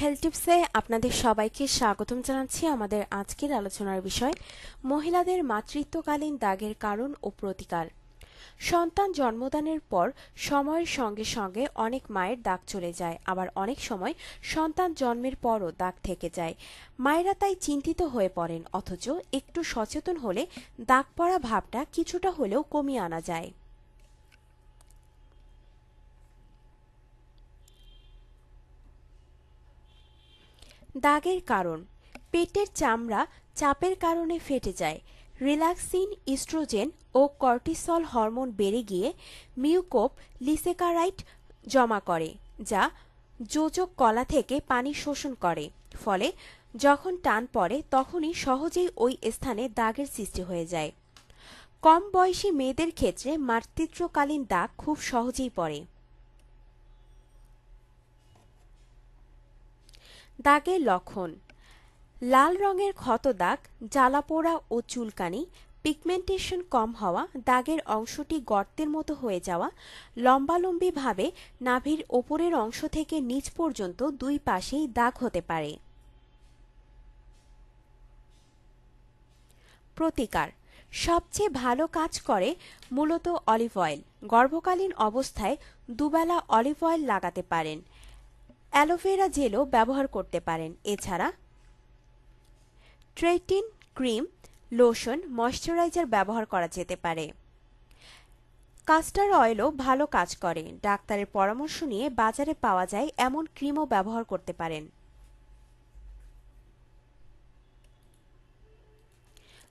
Health টিপসে আপনাদের সবাইকে স্বাগতম জানাচ্ছি আমাদের আজকের আলোচনার বিষয়, মহিলাদের মাতৃত্বকালীন দাগের কারণ ও প্রতিকার। সন্তান জন্মদানের পর সময়ের সঙ্গে সঙ্গে অনেক মায়ের দাগ চলে যায়, আবার অনেক সময় সন্তান জন্মের পরও দাগ থেকে যায়। মায়েরা তাই চিন্তিত হয়ে পড়েন, অথচ একটু সচেতন হলে দাগ পড়া ভাবটা কিছুটা হলেও কমিয়ে আনা যায়। দাগের কারণ। পেটের চামড়া চাপের কারণে ফেটে যায়। রিল্যাক্সিন, ইস্ট্রোজেন ও কর্টিসল হরমোন বেড়ে গিয়ে মিউকোপ লিসেকারাইট জমা করে, যা যোজক কলা থেকে পানি শোষণ করে। ফলে যখন টান পড়ে, তখনই সহজেই ওই স্থানে দাগের সৃষ্টি হয়ে যায়। কম বয়সী মেয়েদের ক্ষেত্রে মাতৃত্বকালীন দাগ খুব সহজেই পড়ে। দাগের লক্ষণ লাল রঙের ক্ষত দাগ, জ্বালাপোড়া ও চুলকানি, পিগমেন্টেশন কম হওয়া, দাগের অংশটি গর্তের মতো হয়ে যাওয়া, লম্বালম্বিভাবে নাভির ওপরের অংশ থেকে নিচ পর্যন্ত দুই পাশেই দাগ হতে পারে। প্রতিকার। সবচেয়ে ভালো কাজ করে মূলত অলিভ অয়েল। গর্ভকালীন অবস্থায় দুবেলা অলিভ অয়েল লাগাতে পারেন। অ্যালোভেরা জেলও ব্যবহার করতে পারেন। এছাড়া ট্রেটিন, ক্রিম, লোশন, ময়শ্চারাইজার ব্যবহার করা যেতে পারে। কাস্টার অয়েলও ভালো কাজ করে। ডাক্তারের পরামর্শ নিয়ে বাজারে পাওয়া যায় এমন ক্রিমও ব্যবহার করতে পারেন।